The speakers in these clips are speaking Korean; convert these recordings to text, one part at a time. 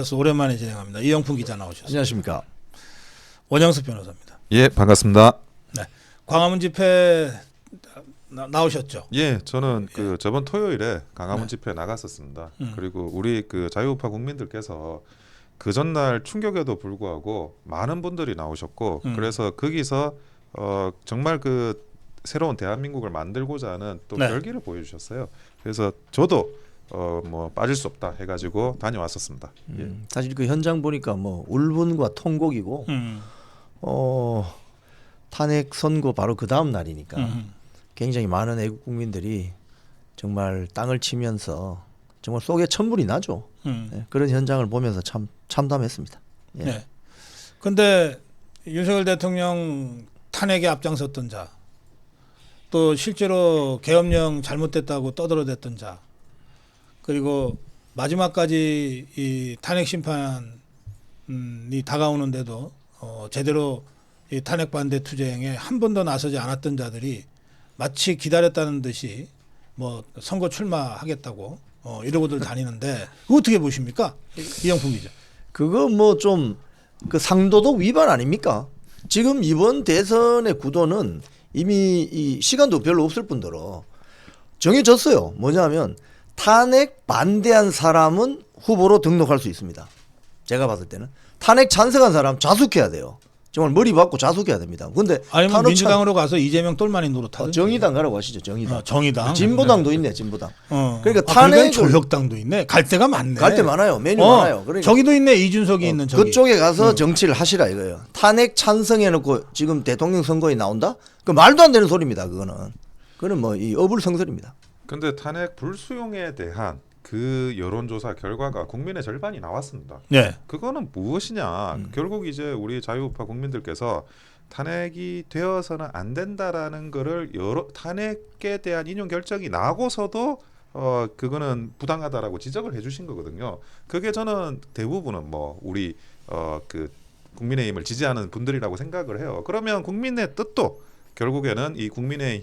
그래서 오랜만에 진행합니다. 이영풍 기자 나오셨습니다. 안녕하십니까. 원영수 변호사입니다. 예, 반갑습니다. 광화문 집회 나, 나오셨죠? 예, 저는 그 저번 토요일에 강화문 네. 집회 나갔었습니다. 음. 그리고 우리 그 자유우파 국민들께서 그 전날 충격에도 불구하고 많은 분들이 나오셨고 음. 그래서 거기서 어 정말 그 새로운 대한민국을 만들고자 하는 또 네. 결기를 보여주셨어요. 그래서 저도 어 뭐 빠질 수 없다 해가지고 다녀왔었습니다. 예. 음, 사실 그 현장 보니까 뭐 울분과 통곡이고 음. 어 탄핵 선고 바로 그 다음 날이니까 음. 굉장히 많은 애국 국민들이 정말 땅을 치면서 정말 속에 천불이 나죠. 음. 네, 그런 현장을 보면서 참 참담했습니다. 예. 네. 근데 윤석열 대통령 탄핵에 앞장섰던 자, 또 실제로 계엄령 잘못됐다고 떠들어댔던 자, 그리고 마지막까지 이 탄핵 심판이 다가오는데도 어, 제대로 이 탄핵 반대 투쟁에 한 번도 나서지 않았던 자들이 마치 기다렸다는 듯이 뭐 선거 출마하겠다고 어, 이러고들 다니는데 어떻게 보십니까? 이영풍 기자. 그거 뭐 좀 그 상도덕 위반 아닙니까? 지금 이번 대선의 구도는 이미 이 시간도 별로 없을 뿐더러 정해졌어요. 뭐냐면 탄핵 반대한 사람은 후보로 등록할 수 있습니다. 제가 봤을 때는 탄핵 찬성한 사람 자숙해야 돼요. 정말 머리 박고 자숙해야 됩니다. 근데 아니면 탄핵 찬- 민주당으로 가서 이재명 똘마니 노릇하든 어, 정의당 가라고 하시죠. 정의당. 어, 정의당 진보당도 있네. 진보당. 어. 그러니까 아, 그러니까 탄핵을- 조혁당도 있네 갈 데가 많네 갈때 많아요. 메뉴 어, 많아요. 그러니까 저기도 있네 이준석이 있는 저기 음. 그쪽에 가서 정치를 하시라 이거예요. 탄핵 찬성해놓고 지금 대통령 선거에 나온다? 그 말도 안 되는 소리입니다. 그거는. 그거는 뭐 이 어불성설입니다. 근데 탄핵 불수용에 대한 그 여론조사 결과가 국민의 절반이 나왔습니다. 네 그거는 무엇이냐? 음. 결국 이제 우리 자유우파 국민들께서 탄핵이 되어서는 안 된다라는 거를 여러 탄핵에 대한 인용 결정이 나고서도 어 그거는 부당하다라고 지적을 해주신 거거든요. 그게 저는 대부분은 뭐 우리 어그 국민의힘을 지지하는 분들이라고 생각을 해요. 그러면 국민의 뜻도 결국에는 이 국민의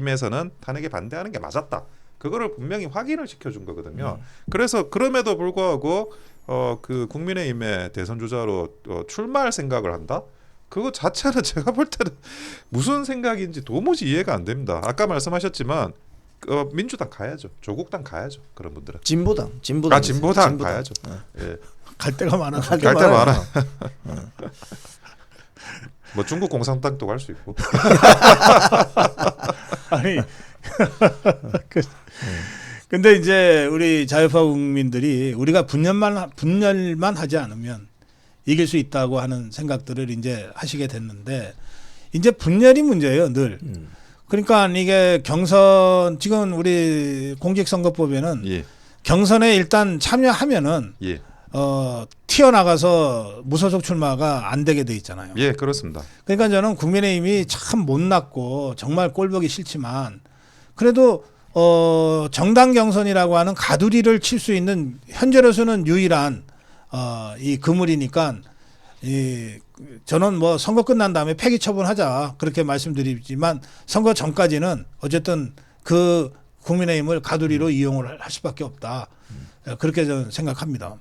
힘에서는 탄핵에 반대하는 게 맞았다. 그거를 분명히 확인을 시켜준 거거든요. 그래서 그럼에도 불구하고 어 그 국민의힘의 대선 주자로 어, 출마할 생각을 한다. 그거 자체는 제가 볼 때는 무슨 생각인지 도무지 이해가 안 됩니다. 아까 말씀하셨지만 어, 민주당 가야죠. 조국당 가야죠. 그런 분들은. 진보당, 진보당. 아 진보당 진보당. 가야죠. 어. 예. 갈 데가 많아서 갈데 갈데 많아요. 많아. 뭐 중국 공산당도 갈 수 있고. 아니 그, 근데 이제 우리 자유파 국민들이 우리가 분열만 하- 분열만 하지 않으면 이길 수 있다고 하는 생각들을 이제 하시게 됐는데 이제 분열이 문제예요 늘 음. 그러니까 이게 경선 지금 우리 공직선거법에는 예. 경선에 일단 참여하면은 예. 어 튀어나가서 무소속 출마가 안 되게 돼 있잖아요. 예, 그렇습니다. 그러니까 저는 국민의힘이 참 못났고 정말 꼴보기 싫지만 그래도 어 정당 경선이라고 하는 가두리를 칠 수 있는 현재로서는 유일한 어 이 그물이니까 이 저는 뭐 선거 끝난 다음에 폐기 처분하자 그렇게 말씀드리지만 선거 전까지는 어쨌든 그 국민의힘을 가두리로 이용을 할 수밖에 없다 그렇게 저는 생각합니다.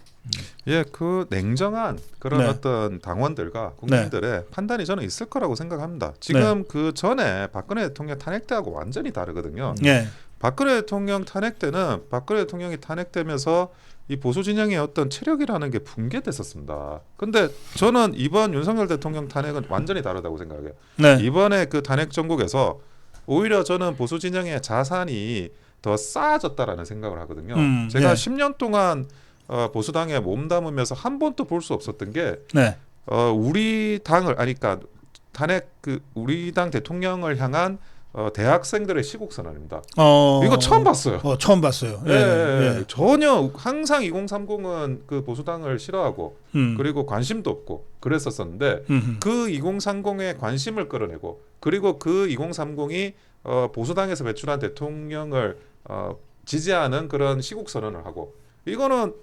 예, 그 냉정한 그런 네. 어떤 당원들과 국민들의 판단이 저는 있을 거라고 생각합니다. 지금 그 전에 박근혜 대통령 탄핵 때하고 완전히 다르거든요. 예. 박근혜 대통령 탄핵 때는 박근혜 대통령이 탄핵되면서 이 보수 진영의 어떤 체력이라는 게 붕괴됐었습니다. 근데 저는 이번 윤석열 대통령 탄핵은 완전히 다르다고 생각해요. 네. 이번에 그 탄핵 정국에서 오히려 저는 보수 진영의 자산이 더 쌓아졌다라는 생각을 하거든요. 음, 제가 네. 10년 동안 어, 보수당에 몸담으면서 한 번도 볼 수 없었던 게 네. 어, 우리 당을 아니 그러니까 탄핵 그 우리 당 대통령을 향한 어, 대학생들의 시국 선언입니다. 어 이거 처음 봤어요. 어, 처음 봤어요. 예, 예, 예, 예. 전혀 항상 2030은 그 보수당을 싫어하고 음. 그리고 관심도 없고 그랬었었는데 음. 그 2030의 관심을 끌어내고 그리고 그 2030이 어, 보수당에서 배출한 대통령을 어, 지지하는 그런 시국 선언을 하고 이거는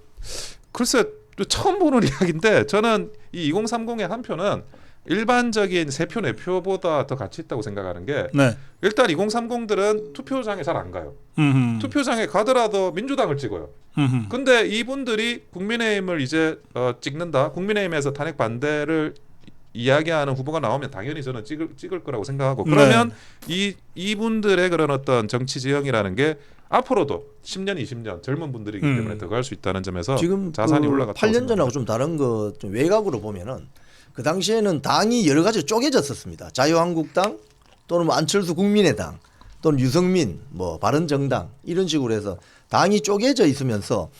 글쎄 또 처음 보는 이야기인데 저는 이 2030의 한 표는 일반적인 세표 네표보다 더 가치 있다고 생각하는 게 네. 일단 2030들은 투표장에 잘 안 가요. 음. 투표장에 가더라도 민주당을 찍어요. 음. 근데 이분들이 국민의힘을 이제 어, 찍는다. 국민의힘에서 탄핵 반대를 이야기하는 후보가 나오면 당연히 저는 찍을 찍을 거라고 생각하고 네. 그러면 이 이분들의 그런 어떤 정치 지형이라는 게 앞으로도 10년, 20년 젊은 분들이기 음. 때문에 더갈 수 있다는 점에서 지금 자산이 그 올라갔다고 8년 생각합니다. 전하고 좀 다른 거 좀 외곽으로 보면은 그 당시에는 당이 여러 가지 쪼개졌었습니다. 자유한국당 또는 뭐 안철수 국민의당 또는 유승민 뭐 바른정당 이런 식으로 해서 당이 쪼개져 있으면서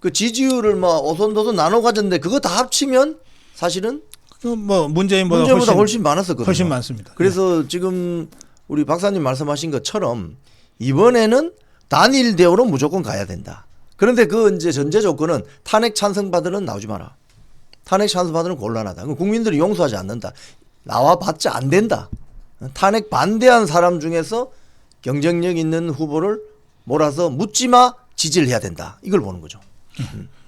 그 지지율을 뭐 오손도손 나눠 가졌는데 그거 다 합치면 사실은 그뭐 문재인보다, 문제보다 훨씬, 훨씬 많았었거든요. 훨씬 많습니다. 그래서 지금 우리 박사님 말씀하신 것처럼 이번에는 단일 대우로 무조건 가야 된다. 그런데 그 이제 전제 조건은 탄핵 찬성 받으는 나오지 마라. 탄핵 찬성 받으는 곤란하다. 국민들이 용서하지 않는다. 나와 봤자 안 된다. 탄핵 반대한 사람 중에서 경쟁력 있는 후보를 몰아서 묻지마 지지를 해야 된다. 이걸 보는 거죠.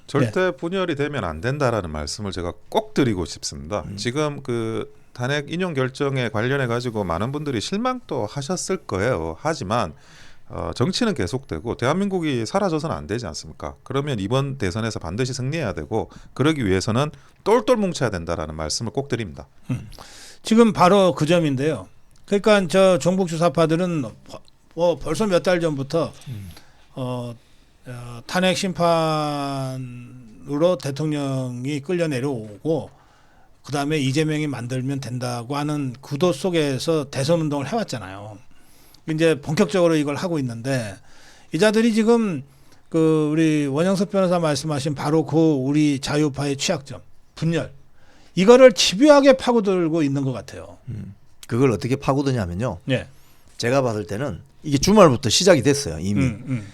절대 분열이 되면 안 된다라는 말씀을 제가 꼭 드리고 싶습니다. 음. 지금 그 탄핵 인용 결정에 관련해 가지고 많은 분들이 실망도 하셨을 거예요. 하지만 어, 정치는 계속되고 대한민국이 사라져서는 안 되지 않습니까? 그러면 이번 대선에서 반드시 승리해야 되고 그러기 위해서는 똘똘 뭉쳐야 된다라는 말씀을 꼭 드립니다. 지금 바로 그 점인데요. 그러니까 저 종북 주사파들은 버- 뭐 벌써 몇 달 전부터 어, 어, 탄핵 심판으로 대통령이 끌려 내려오고 그 다음에 이재명이 만들면 된다고 하는 구도 속에서 대선 운동을 해왔잖아요. 이제 본격적으로 이걸 하고 있는데 이자들이 지금 그 우리 원영석 변호사 말씀하신 바로 그 우리 자유파의 취약점 분열 이거를 집요하게 파고들고 있는 것 같아요. 그걸 어떻게 파고드냐면요. 예. 제가 봤을 때는 이게 주말부터 시작이 됐어요. 이미. 음, 음.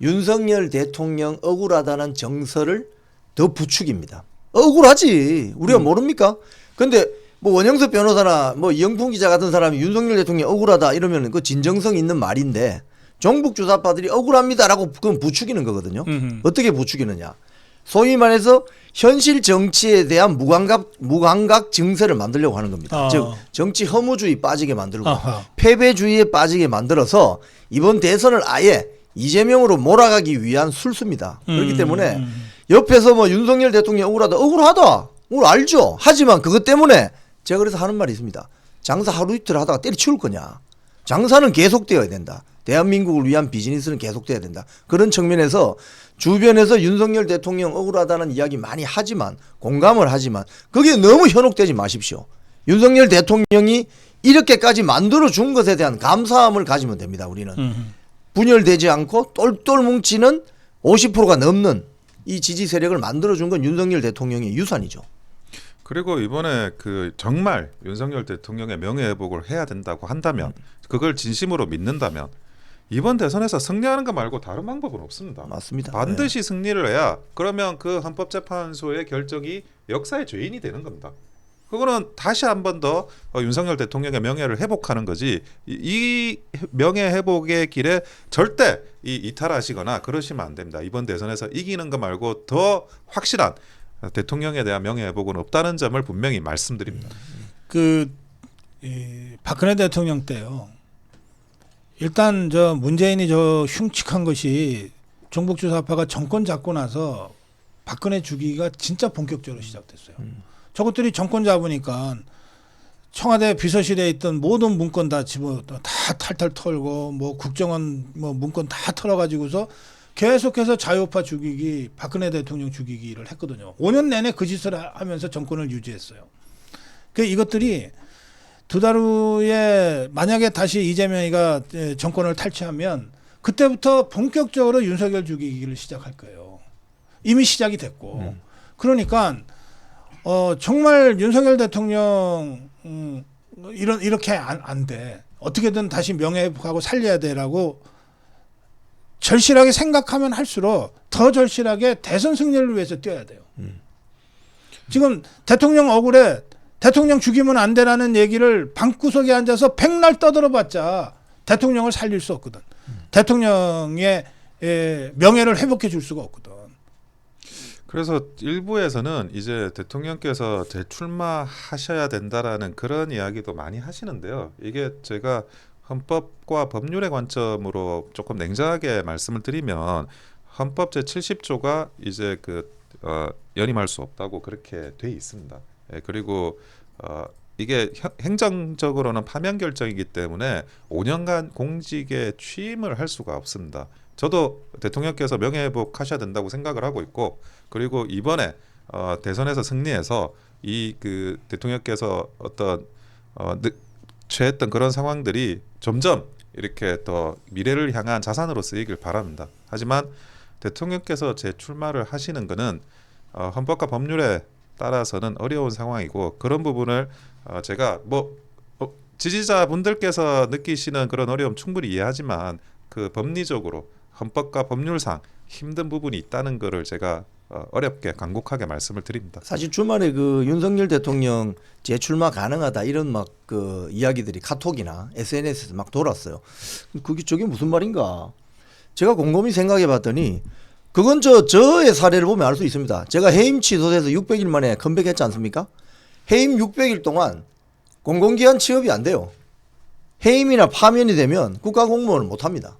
윤석열 대통령 억울하다는 정서를 더 부추깁니다. 억울하지. 우리가 모릅니까? 근데 뭐 원영석 변호사나 뭐 이영풍 기자 같은 사람이 윤석열 대통령 억울하다 이러면 그 진정성 있는 말인데 종북 주사파들이 억울합니다라고 그건 부추기는 거거든요. 음흠. 어떻게 부추기느냐? 소위 말해서 현실 정치에 대한 무감각 무감각 증세를 만들려고 하는 겁니다. 아. 즉 정치 허무주의 빠지게 만들고 아하. 패배주의에 빠지게 만들어서 이번 대선을 아예 이재명으로 몰아가기 위한 술수입니다. 그렇기 음, 때문에 음. 옆에서 뭐 윤석열 대통령 억울하다 억울하다 억울 알죠. 하지만 그것 때문에 제가 그래서 하는 말이 있습니다. 장사 하루 이틀 하다가 때려치울 거냐? 장사는 계속되어야 된다. 대한민국을 위한 비즈니스는 계속돼야 된다. 그런 측면에서 주변에서 윤석열 대통령 억울하다는 이야기 많이 하지만 공감을 하지만 그게 너무 현혹되지 마십시오. 윤석열 대통령이 이렇게까지 만들어 준 것에 대한 감사함을 가지면 됩니다. 우리는 음. 분열되지 않고 똘똘 뭉치는 50%가 넘는 이 지지 세력을 만들어 준 건 윤석열 대통령의 유산이죠. 그리고 이번에 그 정말 윤석열 대통령의 명예 회복을 해야 된다고 한다면 그걸 진심으로 믿는다면 이번 대선에서 승리하는 거 말고 다른 방법은 없습니다. 맞습니다. 반드시 승리를 해야 그러면 그 헌법재판소의 결정이 역사의 죄인이 되는 겁니다. 그거는 다시 한 번 더 윤석열 대통령의 명예를 회복하는 거지 이, 이 명예 회복의 길에 절대 이 이탈하시거나 그러시면 안 됩니다. 이번 대선에서 이기는 거 말고 더 확실한 대통령에 대한 명예 회복은 없다는 점을 분명히 말씀드립니다. 그 이, 박근혜 대통령 때요. 일단 저 문재인이 저 흉측한 것이 종북 주사파가 정권 잡고 나서 박근혜 주기가 진짜 본격적으로 시작됐어요. 저것들이 정권 잡으니까 청와대 비서실에 있던 모든 문건 다 집어 다 탈탈 털고 뭐 국정원 뭐 문건 다 털어가지고서 계속해서 자유파 죽이기 박근혜 대통령 죽이기를 했거든요. 5년 내내 그 짓을 하- 하면서 정권을 유지했어요. 그 이것들이 두 달 후에 만약에 다시 이재명이가 에, 정권을 탈취하면 그때부터 본격적으로 윤석열 죽이기를 시작할 거예요. 이미 시작이 됐고. 그러니까 어 정말 윤석열 대통령 음, 이런 이렇게 안, 안 돼. 어떻게든 다시 명예 회복하고 살려야 돼라고 절실하게 생각하면 할수록 더 절실하게 대선 승리를 위해서 뛰어야 돼요. 지금 대통령 억울해 대통령 죽이면 안 되라는 얘기를 방구석에 앉아서 백날 떠들어봤자 대통령을 살릴 수 없거든. 대통령의 에, 명예를 회복해 줄 수가 없거든. 그래서 일부에서는 이제 대통령께서 재출마하셔야 된다라는 그런 이야기도 많이 하시는데요. 이게 제가 헌법과 법률의 관점으로 조금 냉정하게 말씀을 드리면 헌법 제 70조가 이제 그 어, 연임할 수 없다고 그렇게 돼 있습니다. 예, 그리고 어, 이게 혀- 행정적으로는 파면 결정이기 때문에 5년간 공직에 취임을 할 수가 없습니다. 저도 대통령께서 명예회복 하셔야 된다고 생각을 하고 있고 그리고 이번에 어, 대선에서 승리해서 이 그 대통령께서 어떤 어, 느, 취했던 그런 상황들이 점점 이렇게 더 미래를 향한 자산으로 쓰이길 바랍니다. 하지만 대통령께서 재출마를 하시는 것은 어, 헌법과 법률에 따라서는 어려운 상황이고 그런 부분을 어, 제가 뭐 어, 지지자분들께서 느끼시는 그런 어려움 충분히 이해하지만 그 법리적으로 헌법과 법률상 힘든 부분이 있다는 것을 제가 어, 어렵게 간곡하게 말씀을 드립니다. 사실 주말에 그 윤석열 대통령 재출마 가능하다 이런 막 그 이야기들이 카톡이나 SNS에서 막 돌았어요. 그게 저게 무슨 말인가? 제가 곰곰이 생각해 봤더니 그건 저 저의 사례를 보면 알 수 있습니다. 제가 해임 취소돼서 600일 만에 컴백했지 않습니까? 해임 600일 동안 공공기관 취업이 안 돼요. 해임이나 파면이 되면 국가공무원을 못 합니다.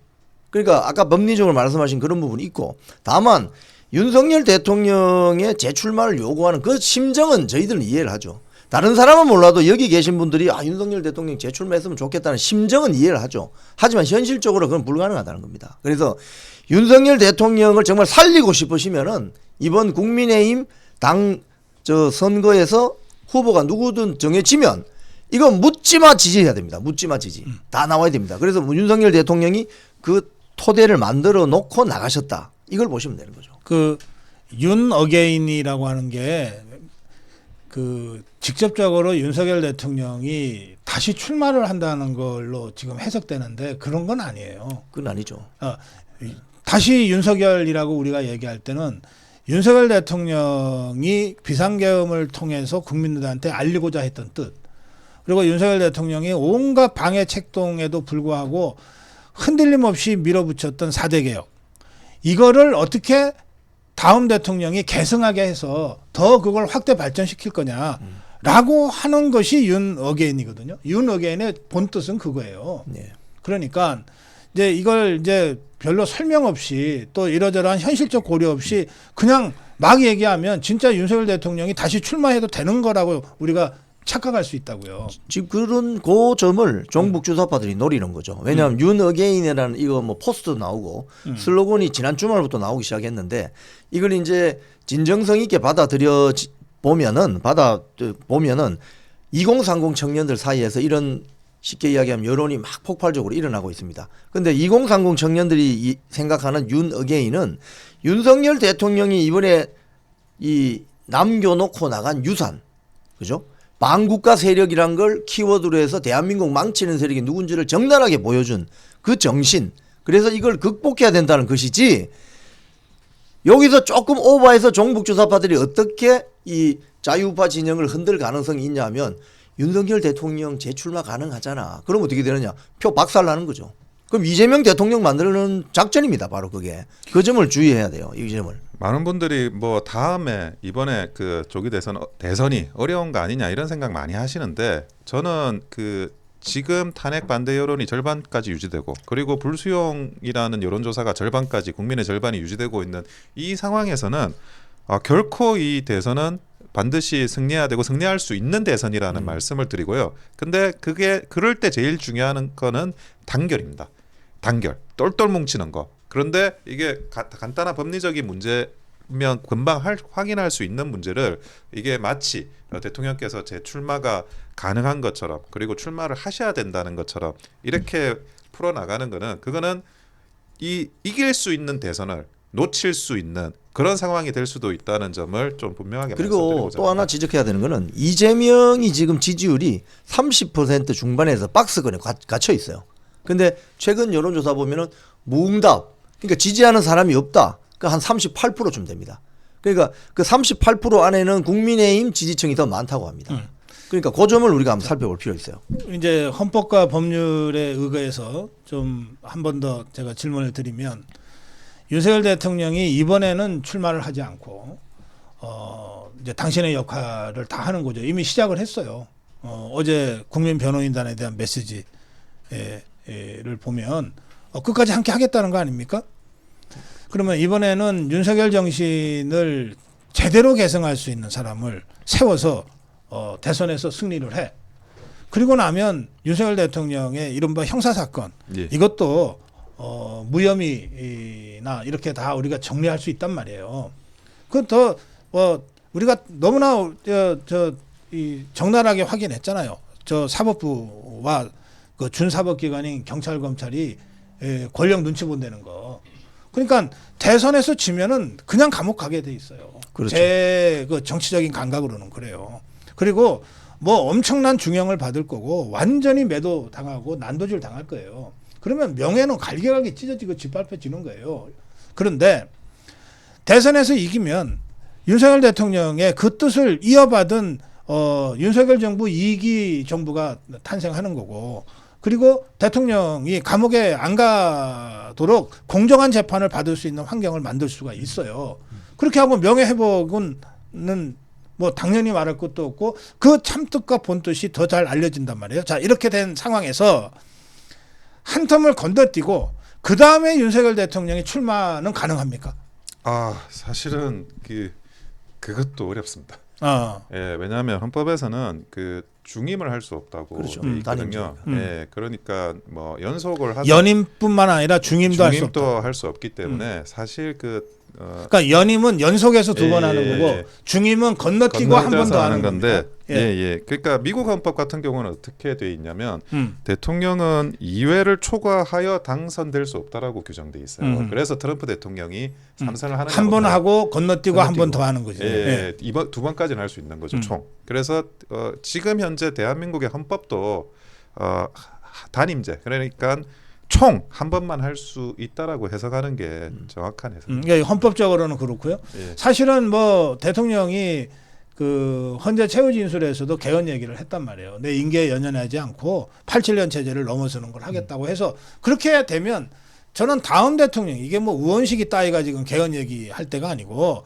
그러니까 아까 법리적으로 말씀하신 그런 부분이 있고 다만 윤석열 대통령의 재출마를 요구하는 그 심정은 저희들은 이해를 하죠. 다른 사람은 몰라도 여기 계신 분들이 아 윤석열 대통령 재출마했으면 좋겠다는 심정은 이해를 하죠. 하지만 현실적으로 그건 불가능하다는 겁니다. 그래서 윤석열 대통령을 정말 살리고 싶으시면은 이번 국민의힘 당 저 선거에서 후보가 누구든 정해지면 이거 묻지마 지지해야 됩니다. 묻지마 지지 다 나와야 됩니다. 그래서 윤석열 대통령이 그 토대를 만들어 놓고 나가셨다. 이걸 보시면 되는 거죠. 그 윤 어게인이라고 하는 게 그 직접적으로 윤석열 대통령이 다시 출마를 한다는 걸로 지금 해석되는데 그런 건 아니에요. 그건 아니죠. 어, 이- 다시 윤석열이라고 우리가 얘기할 때는 윤석열 대통령이 비상계엄을 통해서 국민들한테 알리고자 했던 뜻 그리고 윤석열 대통령이 온갖 방해 책동에도 불구하고 흔들림 없이 밀어붙였던 사대 개혁 이거를 어떻게 다음 대통령이 계승하게 해서 더 그걸 확대 발전시킬 거냐라고 하는 것이 윤 어게인이거든요. 윤 어게인의 본 뜻은 그거예요. 네. 그러니까 이제 이걸 이제 별로 설명 없이 또 이러저러한 현실적 고려 없이 그냥 막 얘기하면 진짜 윤석열 대통령이 다시 출마해도 되는 거라고 우리가 착각할 수 있다고요. 지금 그런 그 점을 종북 주사파들이 노리는 거죠. 왜냐하면 윤 어게인이라는 이거 뭐 포스터 나오고 슬로건이 지난 주말부터 나오기 시작했는데 이걸 이제 진정성 있게 받아들여 지- 보면은 받아 보면은 2030 청년들 사이에서 이런 쉽게 이야기하면 여론이 막 폭발적으로 일어나고 있습니다. 근데 2030 청년들이 이- 생각하는 윤 어게인은 윤석열 대통령이 이번에 이 남겨놓고 나간 유산, 그죠? 반국가 세력이란 걸 키워드로 해서 대한민국 망치는 세력이 누군지를 적나라하게 보여준 그 정신. 그래서 이걸 극복해야 된다는 것이지. 여기서 조금 오버해서 종북주사파들이 어떻게 이 자유우파 진영을 흔들 가능성이 있냐면 윤석열 대통령 재출마 가능하잖아. 그럼 어떻게 되느냐? 표 박살나는 거죠. 그럼 이재명 대통령 만드는 작전입니다. 바로 그게. 그 점을 주의해야 돼요. 이 점을. 많은 분들이 뭐 다음에 이번에 그 조기 대선 어, 대선이 어려운 거 아니냐 이런 생각 많이 하시는데 저는 그 지금 탄핵 반대 여론이 절반까지 유지되고 그리고 불수용이라는 여론조사가 절반까지 국민의 절반이 유지되고 있는 이 상황에서는 아, 결코 이 대선은 반드시 승리해야 되고 승리할 수 있는 대선이라는 말씀을 드리고요. 근데 그게 그럴 때 제일 중요한 거는 단결입니다. 단결, 똘똘 뭉치는 거. 그런데 이게 가- 간단한 법리적인 문제 면 금방 할, 확인할 수 있는 문제를 이게 마치 어, 대통령께서 제 출마가 가능한 것처럼 그리고 출마를 하셔야 된다는 것처럼 이렇게 풀어 나가는 거는 그거는 이 이길 수 있는 대선을 놓칠 수 있는 그런 상황이 될 수도 있다는 점을 좀 분명하게 그리고 또 하나. 지적해야 되는 거는 이재명이 지금 지지율이 30% 중반에서 박스권에 가- 갇혀 있어요. 근데 최근 여론조사 보면은 무응답, 그러니까 지지하는 사람이 없다. 그러니까 한 38%쯤 됩니다. 그러니까 그 38% 안에는 국민의힘 지지층이 더 많다고 합니다. 그러니까 그 점을 우리가 한번 살펴볼 필요 있어요. 이제 헌법과 법률에 의거해서 좀 한 번 더 제가 질문을 드리면 윤석열 대통령이 이번에는 출마를 하지 않고 어, 이제 당신의 역할을 다 하는 거죠. 이미 시작을 했어요. 어, 어제 국민 변호인단에 대한 메시지 를 보면 어, 끝까지 함께 하겠다는 거 아닙니까? 그러면 이번에는 윤석열 정신을 제대로 계승할 수 있는 사람을 세워서 어, 대선에서 승리를 해. 그리고 나면 윤석열 대통령의 이른바 형사 사건 예. 이것도 어, 무혐의나 이렇게 다 우리가 정리할 수 있단 말이에요. 그더 뭐 우리가 너무나 저이 적나라하게 확인했잖아요. 저 사법부와 그 준사법기관인 경찰 검찰이 예, 권력 눈치 본다는 거. 그러니까 대선에서 지면은 그냥 감옥 가게 돼 있어요. 그렇죠. 제그 정치적인 감각으로는 그래요. 그리고 뭐 엄청난 중형을 받을 거고 완전히 매도 당하고 난도질 당할 거예요. 그러면 명예는 갈기갈기 찢어지고 짓밟혀지는 거예요. 그런데 대선에서 이기면 윤석열 대통령의 그 뜻을 이어받은 어, 윤석열 정부 2기 정부가 탄생하는 거고 그리고 대통령이 감옥에 안 가도록 공정한 재판을 받을 수 있는 환경을 만들 수가 있어요. 그렇게 하고 명예 회복은 뭐 당연히 말할 것도 없고 그 참뜻과 본뜻이 더 잘 알려진단 말이에요. 자 이렇게 된 상황에서 한 텀을 건너뛰고 그 다음에 윤석열 대통령이 출마는 가능합니까? 아 사실은 그 그것도 어렵습니다. 어. 예, 왜냐하면 헌법에서는 그 중임을 할 수 없다고 그렇죠. 돼 음, 있거든요. 단임제니까. 예, 그러니까 뭐 연속을 하든 연임뿐만 아니라 중임도 할수 없다. 중임도 할 수 없기 때문에 사실 그 어, 그러니까 연임은 연속해서 두 번 예, 하는 예, 거고 예. 중임은 건너뛰고 한번 건너뛰어서 더 하는 건데 겁니다. 예, 예. 그러니까 미국 헌법 같은 경우는 어떻게 돼 있냐면 음. 대통령은 2회를 초과하여 당선될 수 없다라고 규정돼 있어요. 음. 그래서 트럼프 대통령이 삼선을 하는 한 번 하고 건너뛰고 한 번 더 하는 거지. 예, 예. 예. 이번 두 번까지는 할 수 있는 거죠 음. 총. 그래서 어, 지금 현재 대한민국의 헌법도 어, 하- 단임제 그러니까 총 한 번만 할 수 있다라고 해석하는 게 정확한 해석. 음, 그러니까 헌법적으로는 그렇고요. 예. 사실은 뭐 대통령이 그 헌재 최후 진술에서도 개헌 얘기를 했단 말이에요. 내 임기에 연연하지 않고 87년 체제를 넘어서는 걸 하겠다고 해서 그렇게 되면 저는 다음 대통령 이게 뭐 우원식이 따위가 지금 개헌 얘기할 때가 아니고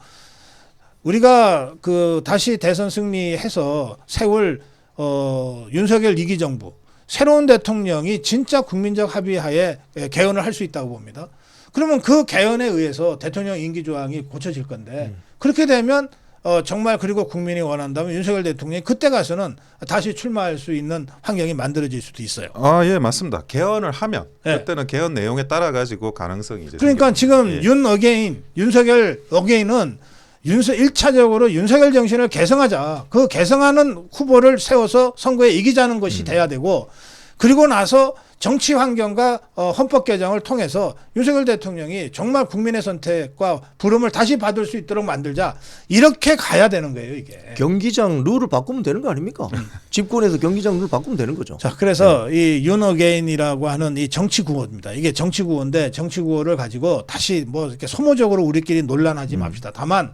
우리가 그 다시 대선 승리해서 세월 어 윤석열 이기 정부 새로운 대통령이 진짜 국민적 합의하에 예, 개헌을 할 수 있다고 봅니다. 그러면 그 개헌에 의해서 대통령 임기 조항이 고쳐질 건데 그렇게 되면 어 정말 그리고 국민이 원한다면 윤석열 대통령이 그때 가서는 다시 출마할 수 있는 환경이 만들어질 수도 있어요. 아, 예, 맞습니다. 개헌을 하면 예. 그때는 개헌 내용에 따라 가지고 가능성이 이제 그러니까 생깁니다. 지금 예. 윤 어게인, 윤석열 어게인은 윤석 일차적으로 윤석열 정신을 개성하자. 그 개성하는 후보를 세워서 선거에 이기자는 것이 돼야 되고 그리고 나서 정치 환경과 어, 헌법 개정을 통해서 윤석열 대통령이 정말 국민의 선택과 부름을 다시 받을 수 있도록 만들자. 이렇게 가야 되는 거예요, 이게. 경기장 룰을 바꾸면 되는 거 아닙니까? 집권에서 경기장 룰 바꾸면 되는 거죠. 자, 그래서 이 윤어게인이라고 하는 이 정치 구호입니다. 이게 정치 구호인데 정치 구호를 가지고 다시 뭐 이렇게 소모적으로 우리끼리 논란하지 맙시다. 다만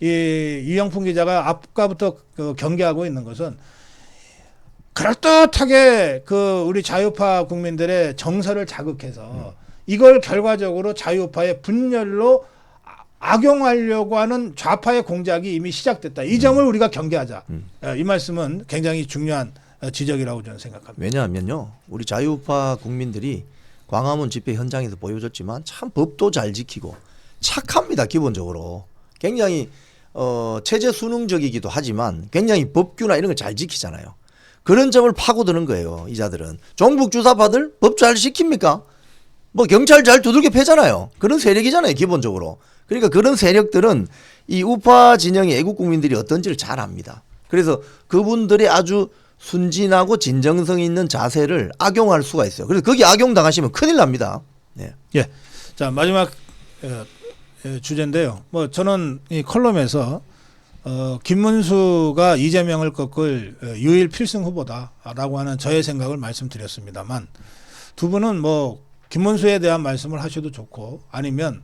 이 이영풍 기자가 아까부터 그 경계하고 있는 것은 그럴듯하게 그 우리 자유파 국민들의 정서를 자극해서 이걸 결과적으로 자유파의 분열로 아- 악용하려고 하는 좌파의 공작이 이미 시작됐다. 이 점을 우리가 경계하자. 어, 이 말씀은 굉장히 중요한 어, 지적이라고 저는 생각합니다. 왜냐하면요, 우리 자유파 국민들이 광화문 집회 현장에서 보여줬지만 참 법도 잘 지키고 착합니다 기본적으로 굉장히 어, 체제 수능적이기도 하지만 굉장히 법규나 이런 걸 잘 지키잖아요. 그런 점을 파고드는 거예요 이자들은 종북 주사파들 법 잘 지킵니까? 뭐 경찰 잘 두들겨 패잖아요. 그런 세력이잖아요 기본적으로. 그러니까 그런 세력들은 이 우파 진영의 애국 국민들이 어떤지를 잘 압니다. 그래서 그분들의 아주 순진하고 진정성 있는 자세를 악용할 수가 있어요. 그래서 거기 악용 당하시면 큰일 납니다. 네. 예. 자 마지막 어, 어, 주제인데요. 뭐 저는 이 컬럼에서 어, 김문수가 이재명을 꺾을 어, 유일 필승 후보다라고 하는 저의 생각을 말씀드렸습니다만 두 분은 뭐 김문수에 대한 말씀을 하셔도 좋고 아니면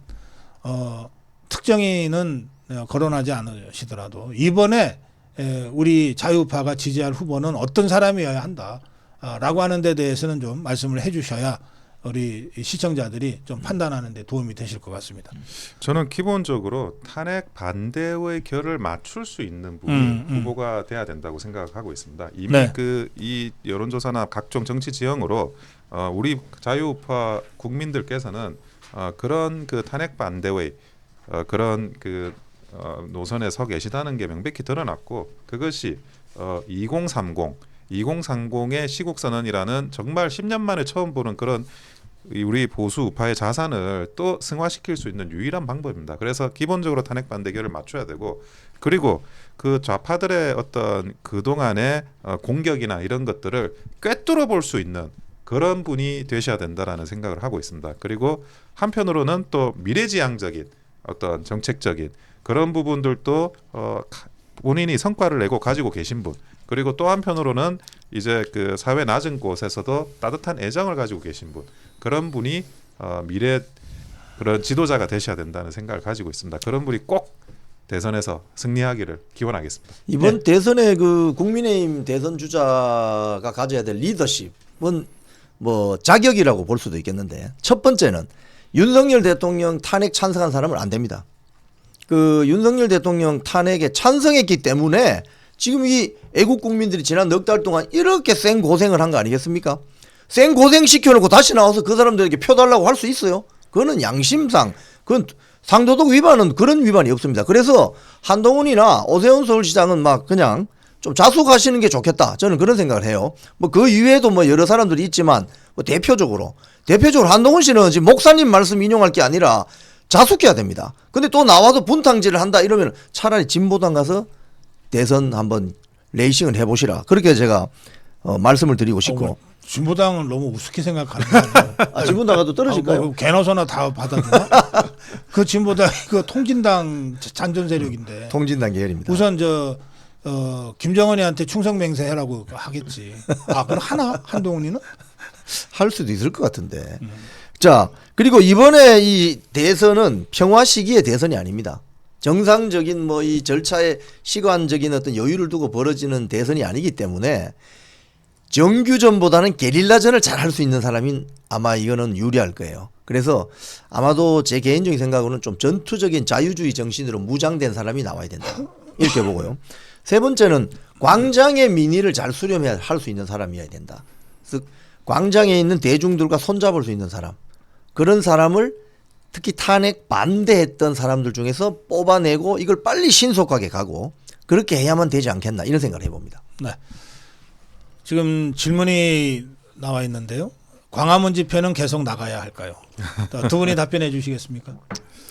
어, 특정인은 어, 거론하지 않으시더라도 이번에 에, 우리 자유파가 지지할 후보는 어떤 사람이어야 한다라고 하는 데 대해서는 좀 말씀을 해주셔야 우리 시청자들이 좀 판단하는 데 도움이 되실 것 같습니다. 저는 기본적으로 탄핵 반대의 결을 맞출 수 있는 부분이 음, 음. 후보가 돼야 된다고 생각하고 있습니다. 이미 네. 그이 여론조사나 각종 정치 지형으로 어, 우리 자유우파 국민들께서는 어, 그런 그 탄핵 반대의 어, 그런 그 어, 노선에 서 계시다는 게 명백히 드러났고 그것이 어, 2030, 2030의 시국 선언이라는 정말 10년 만에 처음 보는 그런 이 우리 보수 우파의 자산을 또 승화시킬 수 있는 유일한 방법입니다. 그래서 기본적으로 탄핵 반대 결을 맞춰야 되고 그리고 그 좌파들의 어떤 그 동안의 어, 공격이나 이런 것들을 꿰뚫어 볼 수 있는 그런 분이 되셔야 된다라는 생각을 하고 있습니다. 그리고 한편으로는 또 미래지향적인 어떤 정책적인 그런 부분들도 어, 가- 본인이 성과를 내고 가지고 계신 분 그리고 또 한편으로는 이제 그 사회 낮은 곳에서도 따뜻한 애정을 가지고 계신 분 그런 분이 어, 미래 그런 지도자가 되셔야 된다는 생각을 가지고 있습니다. 그런 분이 꼭 대선에서 승리하기를 기원하겠습니다. 이번 대선의 그 국민의힘 대선 주자가 가져야 될 리더십은 뭐 자격이라고 볼 수도 있겠는데 첫 번째는 윤석열 대통령 탄핵 찬성한 사람은 안 됩니다. 그 윤석열 대통령 탄핵에 찬성했기 때문에 지금 이 애국 국민들이 지난 넉 달 동안 이렇게 생 고생을 한 거 아니겠습니까? 생 고생 시켜놓고 다시 나와서 그 사람들에게 표 달라고 할 수 있어요? 그거는 양심상 그건 상도덕 위반은 그런 위반이 없습니다. 그래서 한동훈이나 오세훈 서울시장은 막 그냥 좀 자숙하시는 게 좋겠다. 저는 그런 생각을 해요. 뭐 그 이외에도 뭐 여러 사람들이 있지만 뭐 대표적으로 대표적으로 한동훈 씨는 지금 목사님 말씀 인용할 게 아니라 자숙해야 됩니다. 근데 또 나와서 분탕질을 한다 이러면 차라리 진보당 가서 대선 한번 레이싱을 해보시라. 그렇게 제가 어, 말씀을 드리고 싶고. 어, 진보당은 너무 우습게 생각하는 거 아니에요? 아, 진보당 가도 떨어질까요? 아, 뭐 개노소나 다 받아주나? 그 진보당 그 통진당 잔존 세력인데 통진당 계열입니다. 우선 저 어, 김정은이한테 충성 맹세해라고 하겠지. 아 그럼 하나 한동훈이는? 할 수도 있을 것 같은데. 자, 그리고 이번에 이 대선은 평화 시기의 대선이 아닙니다. 정상적인 뭐 이 절차의 시간적인 어떤 여유를 두고 벌어지는 대선이 아니기 때문에 정규전보다는 게릴라전을 잘 할 수 있는 사람이 아마 이거는 유리할 거예요. 그래서 아마도 제 개인적인 생각으로는 좀 전투적인 자유주의 정신으로 무장된 사람이 나와야 된다. 이렇게 보고요. 세 번째는 광장의 민의를 잘 수렴해야 할 수 있는 사람이어야 된다. 즉 광장에 있는 대중들과 손잡을 수 있는 사람. 그런 사람을 특히 탄핵 반대했던 사람들 중에서 뽑아내고 이걸 빨리 신속하게 가고 그렇게 해야만 되지 않겠나 이런 생각을 해봅니다. 네. 지금 질문이 나와 있는데요. 광화문 집회는 계속 나가야 할까요? 자, 두 분이 답변해 주시겠습니까?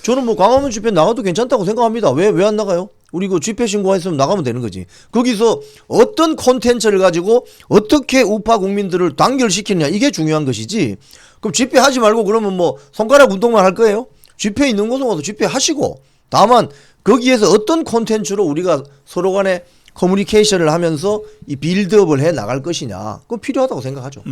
저는 뭐 광화문 집회 나가도 괜찮다고 생각합니다. 왜 왜 안 나가요? 우리 그 집회 신고했으면 나가면 되는 거지. 거기서 어떤 콘텐츠를 가지고 어떻게 우파 국민들을 단결시키느냐 이게 중요한 것이지. 그럼 집회 하지 말고 그러면 뭐 손가락 운동만 할 거예요? 집회 있는 곳은 와서 집회 하시고 다만 거기에서 어떤 콘텐츠로 우리가 서로 간에 커뮤니케이션을 하면서 이 빌드업을 해 나갈 것이냐 그건 필요하다고 생각하죠.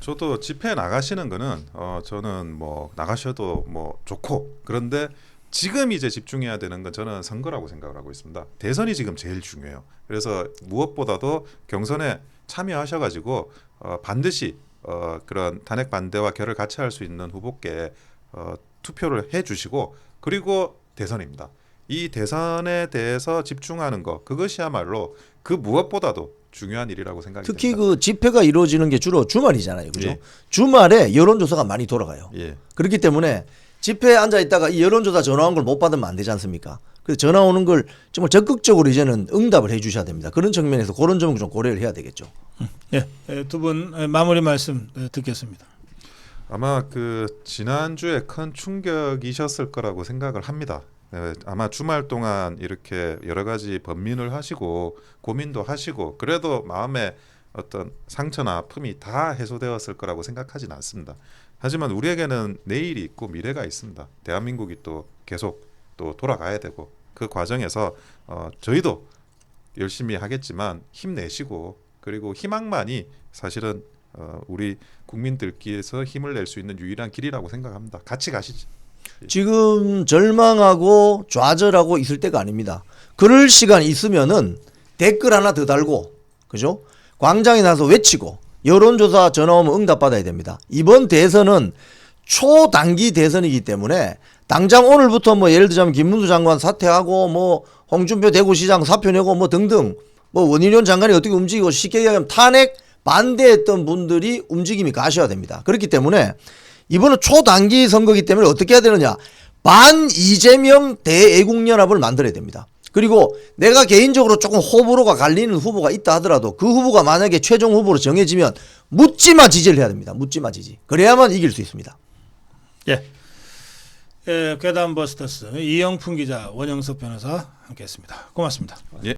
저도 집회 나가시는 거는 어 저는 뭐 나가셔도 뭐 좋고 그런데 지금 이제 집중해야 되는 건 저는 선거라고 생각을 하고 있습니다. 대선이 지금 제일 중요해요. 그래서 무엇보다도 경선에 참여하셔가지고 어 반드시 어 그런 탄핵 반대와 결을 같이 할 수 있는 후보께 어 투표를 해주시고 그리고 대선입니다. 이 대선에 대해서 집중하는 거 그것이야말로 그 무엇보다도 중요한 일이라고 생각이 특히 됩니다. 그 집회가 이루어지는 게 주로 주말이잖아요. 그죠? 예. 주말에 여론조사가 많이 돌아가요. 예. 그렇기 때문에 집회에 앉아 있다가 이 여론조사 전화 온 걸 못 받으면 안 되지 않습니까? 그래서 전화 오는 걸 정말 적극적으로 이제는 응답을 해 주셔야 됩니다. 그런 측면에서 그런 점을 좀 고려를 해야 되겠죠. 예, 두 분 마무리 말씀 예, 듣겠습니다. 아마 그 지난주에 큰 충격이셨을 거라고 생각을 합니다. 네, 아마 주말 동안 이렇게 여러 가지 번민을 하시고 고민도 하시고 그래도 마음에 어떤 상처나 아픔이 다 해소되었을 거라고 생각하진 않습니다. 하지만 우리에게는 내일이 있고 미래가 있습니다. 대한민국이 또 계속 또 돌아가야 되고 그 과정에서 어, 저희도 열심히 하겠지만 힘내시고 그리고 희망만이 사실은 어, 우리 국민들께서 힘을 낼 수 있는 유일한 길이라고 생각합니다. 같이 가시죠. 지금 절망하고 좌절하고 있을 때가 아닙니다. 그럴 시간 있으면은 댓글 하나 더 달고, 그죠? 광장에 나서 외치고, 여론조사 전화 오면 응답 받아야 됩니다. 이번 대선은 초단기 대선이기 때문에 당장 오늘부터 뭐 예를 들자면 김문수 장관 사퇴하고 뭐 홍준표 대구시장 사표 내고 뭐 등등 뭐 원희룡 장관이 어떻게 움직이고 쉽게 얘기하면 탄핵 반대했던 분들이 움직임이 가셔야 됩니다. 그렇기 때문에 이번은 초단기 선거기 때문에 어떻게 해야 되느냐 반 이재명 대애국연합을 만들어야 됩니다. 그리고 내가 개인적으로 조금 호불호가 갈리는 후보가 있다 하더라도 그 후보가 만약에 최종 후보로 정해지면 묻지마 지지를 해야 됩니다. 묻지마 지지. 그래야만 이길 수 있습니다. 예. 예, 괴담 버스터스 이영풍 기자 원영석 변호사 함께했습니다. 고맙습니다. 예.